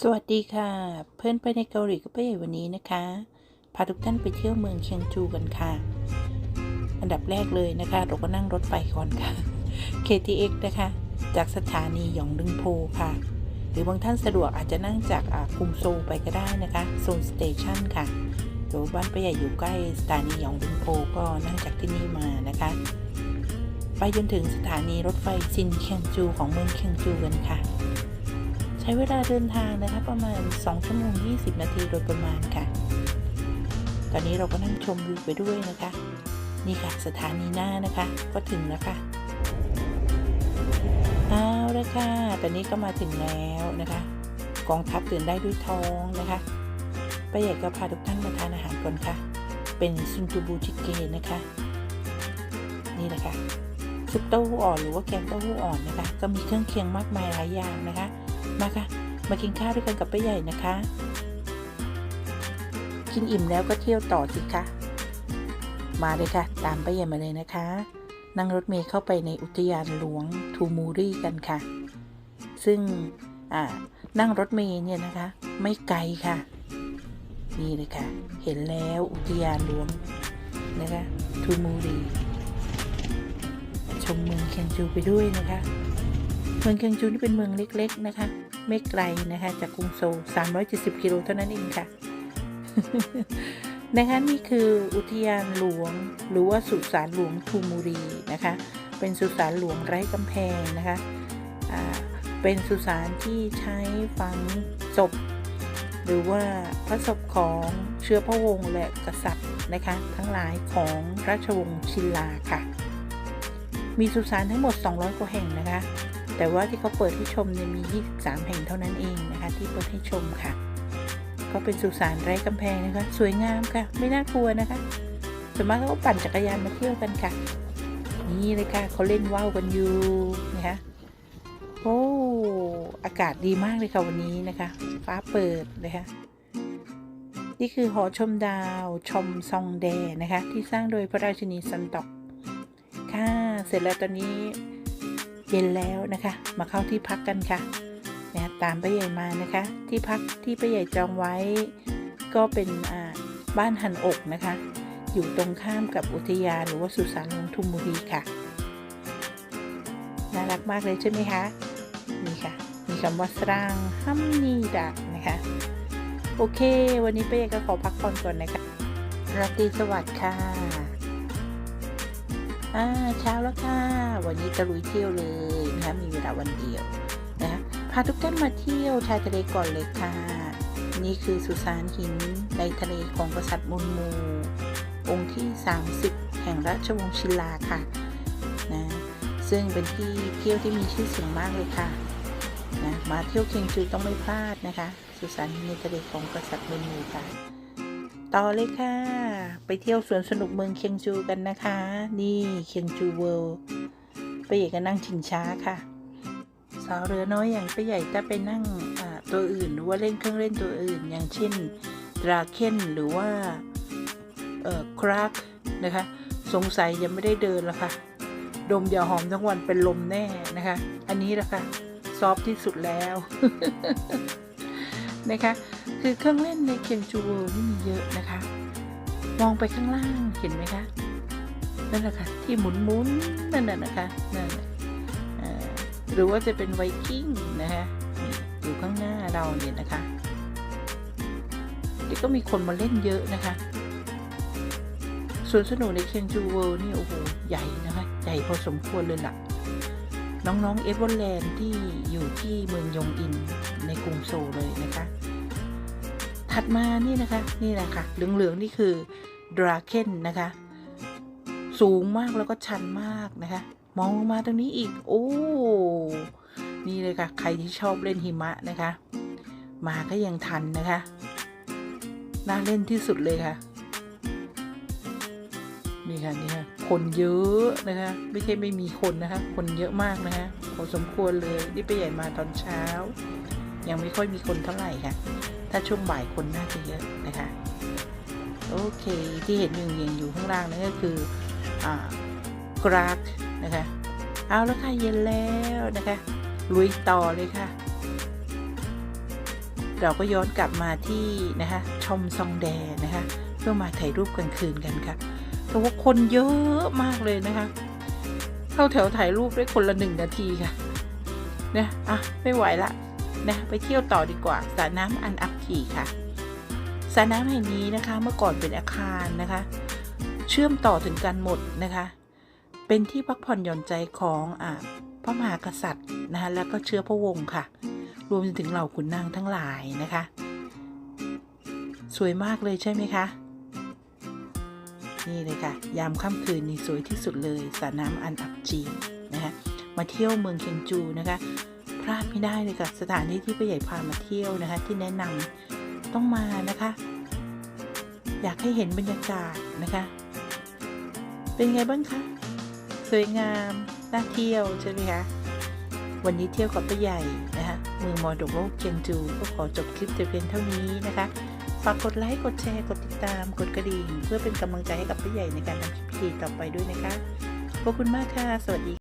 สวัสดีค่ะ เพื่อนไปในเกาหลีกับเป้วันนี้นะคะ พาทุกท่านไปเที่ยวเมืองเชียงจูกันค่ะ อันดับแรกเลยนะคะ เราก็นั่งรถไฟก่อนค่ะ KTX นะคะ จากสถานีหยองดึงโพค่ะ หรือบางท่านสะดวกอาจจะนั่งจากอ่ากรุงโซลไปก็ได้นะคะโซนสเตชันค่ะหรือว่าบ้านป้าใหญ่อยู่ใกล้สถานีหยองดึงโพก็นั่งจากที่นี่มานะคะ ไปจนถึงสถานีรถไฟซินเชียงจูของเมืองเชียงจูกันค่ะ ใช้เวลาเดินทางนะคะประมาณ 2 ชั่วโมง 20 นาทีโดยประมาณค่ะ ตอนนี้เราก็นั่งชมวิวไปด้วยนะคะ นี่ค่ะสถานีหน้านะคะก็ถึงแล้วค่ะเอาละค่ะตอนนี้ก็มาถึงแล้วนะคะ กองทัพตื่นได้ด้วยท้องนะคะป้าใหญ่ก็พาทุกท่านมาทานอาหารก่อนค่ะ เป็นซุนตูบูชิเกะนะคะ นี่แหละค่ะซุปเต้าหู้อ่อนหรือว่าแกงเต้าหู้อ่อนนะคะ ก็มีเครื่องเคียงมากมายหลายอย่างนะคะ มาค่ะ มากินข้าวด้วยกันกับป้าใหญ่นะคะ กินอิ่มแล้วก็เที่ยวต่อสิคะ มาเลยค่ะ ตามป้าใหญ่มาเลยนะคะ นั่งรถเมล์เข้าไปในอุทยานหลวงทูมูรี่กันค่ะ ซึ่งนั่งรถเมล์เนี่ยนะคะ ไม่ไกลค่ะ นี่เลยค่ะ เห็นแล้วอุทยานหลวงนะคะทูมูรีชมเมืองเคียงจูไปด้วยนะคะ มืองเคียงจูนี่เป็นเมืองเล็ก ๆ นะคะ ไม่ไกลนะคะ จากกรุงโซล370 กิโลเท่านั้นเองค่ะ นะคะนี่คืออุทยานหลวง หรือว่าสุสานหลวงทูมูรีนะคะ เป็นสุสานหลวงไร้กำแพงนะคะเป็นสุสานที่ใช้ฝังศพ หรือว่าพระศพของเชื้อพระวงศ์และกษัตริย์นะคะ ทั้งหลายของราชวงศ์ชินลาค่ะ มีสุสานทั้งหมด 200 กว่าแห่งนะคะ แต่ว่าที่เขาเปิดให้ชมเนี่ยมี 23 แห่งเท่านั้นเองนะคะ ที่เปิดให้ชมค่ะ ก็เป็นสุสานไร้กำแพงนะคะ สวยงามค่ะ ไม่น่ากลัวนะคะส่วนมากเขาก็ปั่นจักรยานมาเที่ยวกันค่ะ นี่เลยค่ะเขาเล่นว่าวกันอยู่นะคะโอ้อากาศดีมากเลยค่ะวันนี้นะคะ ฟ้าเปิดนะคะนี่คือหอชมดาวชมซองแดนะคะ ที่สร้างโดยพระราชินีซันตอกค่ะ เสร็จแล้วตอนนี้ ย็นแล้วนะคะ มาเข้าที่พักกันค่ะนะตามป้าใหญ่มานะคะ ที่พักที่ป้าใหญ่จองไว้ ก็เป็นบ้านหันอกนะคะ อยู่ตรงข้ามกับอุทยานหรือว่าสุสานหลวงทุมบุรีค่ะน่ารักมากเลยใช่ไหมคะนี่ค่ะ มีคำว่าสร้างฮัมนีดะนะคะ โอเค วันนี้ป้ก็ขอพักผ่อนก่อนนะคะราตรีสวัสดิ์ค่ะ อ่าเช้าแล้วค่ะ วันนี้ตะลุยเที่ยวเลยนะคะมีเวลาวันเดียวนะคะพาทุกท่านมาเที่ยวชายทะเลก่อนเลยค่ะ นี่คือสุสานหินในทะเลของกษัตริย์มุนมู องค์ที่ 30 แห่งราชวงศ์ชิลาค่ะนะซึ่งเป็นที่เที่ยวที่มีชื่อเสียงมากเลยค่ะนะมาเที่ยวเคียงจูต้องไม่พลาดนะคะ สุสานหินในทะเลของกษัตริย์มุนมูค่ะ ต่อเลยค่ะ ไปเที่ยวสวนสนุกเมืองเคียงจูกันนะคะ นี่เคียงจูเวิลด์ไปใหญ่ก็นั่งชิงช้าค่ะ สาวเรือน้อยอย่างไปใหญ่ถ้าไปนั่งตัวอื่นหรือว่าเล่นเครื่องเล่นตัวอื่น อย่างเช่นดราเคนหรือว่าเอ่อครากนะคะ สงสัยยังไม่ได้เดินแล้วค่ะ ดมยาหอมทั้งวันเป็นลมแน่นะคะ อันนี้แหละค่ะ ซอฟที่สุดแล้ว นะคะ คือเครื่องเล่นในเคียงจูเวิลด์นี่มีเยอะนะคะ มองไปข้างล่างเห็นไหมคะนั่นแหละค่ะที่หมุนหมุนนั่นน่ะนะคะนั่นหรือว่าจะเป็นไวกิ้งนะคะอยู่ข้างหน้าเราเนี่ยนะคะเดี๋ยวก็มีคนมาเล่นเยอะนะคะสวนสนุกในเคียงจูเวิลด์นี่โอ้โหใหญ่นะคะ ใหญ่พอสมควรเลยล่ะ น้องๆเอเวอร์แลนด์ที่อยู่ที่เมืองยงอินในกรุงโซลเลยนะคะ ถัดมานี่นะคะนี่แหละค่ะเหลืองๆนี่คือดราเคนนะคะ สูงมากแล้วก็ชันมากนะคะ มองลงมาตรงนี้อีก โอ้ นี่เลยค่ะ ใครที่ชอบเล่นหิมะนะคะ มาก็ยังทันนะคะ น่าเล่นที่สุดเลยค่ะ นี่ค่ะนี่ค่ะคนเยอะนะคะ ไม่ใช่ไม่มีคนนะคะ คนเยอะมากนะคะพอสมควรเลยนี่ไปใหญ่มาตอนเช้า ยังไม่ค่อยมีคนเท่าไหร่ค่ะ ถ้าช่วงบ่ายคนน่าจะเยอะนะคะโอเคที่เห็นอยู่ยังอยู่ข้างล่างนั่นก็คืออ่ากราฟนะคะ เอาแล้วค่ะเย็นแล้วนะคะลุยต่อเลยค่ะ เราก็ย้อนกลับมาที่นะคะชมซองแดนะคะ เพื่อมาถ่ายรูปกลางคืนกันค่ะ แต่ว่าคนเยอะมากเลยนะคะ เข้าแถวถ่ายรูปได้คนละหนึ่งนาทีค่ะนะอะไม่ไหวละนะไปเที่ยวต่อดีกว่าสระน้ำอันอักขีค่ะสระน้ำแห่งนี้นะคะเมื่อก่อนเป็นอาคารนะคะ เชื่อมต่อถึงกันหมดนะคะ เป็นที่พักผ่อนหย่อนใจของอ่าพระมหากษัตริย์นะคะแล้วก็เชื้อพระวงศ์ค่ะ รวมถึงเหล่าขุนนางทั้งหลายนะคะ สวยมากเลยใช่ไหมคะ นี่เลยค่ะ ยามค่ำคืนนี่สวยที่สุดเลยสระน้ำอันอับจีนนะคะมาเที่ยวเมืองเคียงจูนะคะพลาดไม่ได้เลยค่ะสถานที่ที่ผู้ใหญ่พามาเที่ยวนะคะ ที่แนะนำต้องมานะคะ อยากให้เห็นบรรยากาศนะคะ เป็นไงบ้างคะสวยงามน่าเที่ยวใช่ไหมคะวันนี้เที่ยวกับป้าใหญ่นะคะเมืองมรดกโลกเจียงจูก็ขอจบคลิปแต่เพียงเท่านี้นะคะ ฝากกดไลค์ กดแชร์ กดติดตาม กดกระดิ่ง เพื่อเป็นกำลังใจให้กับพี่ใหญ่ในการทำคลิปดีต่อไปด้วยนะคะ ขอบคุณมากค่ะ สวัสดี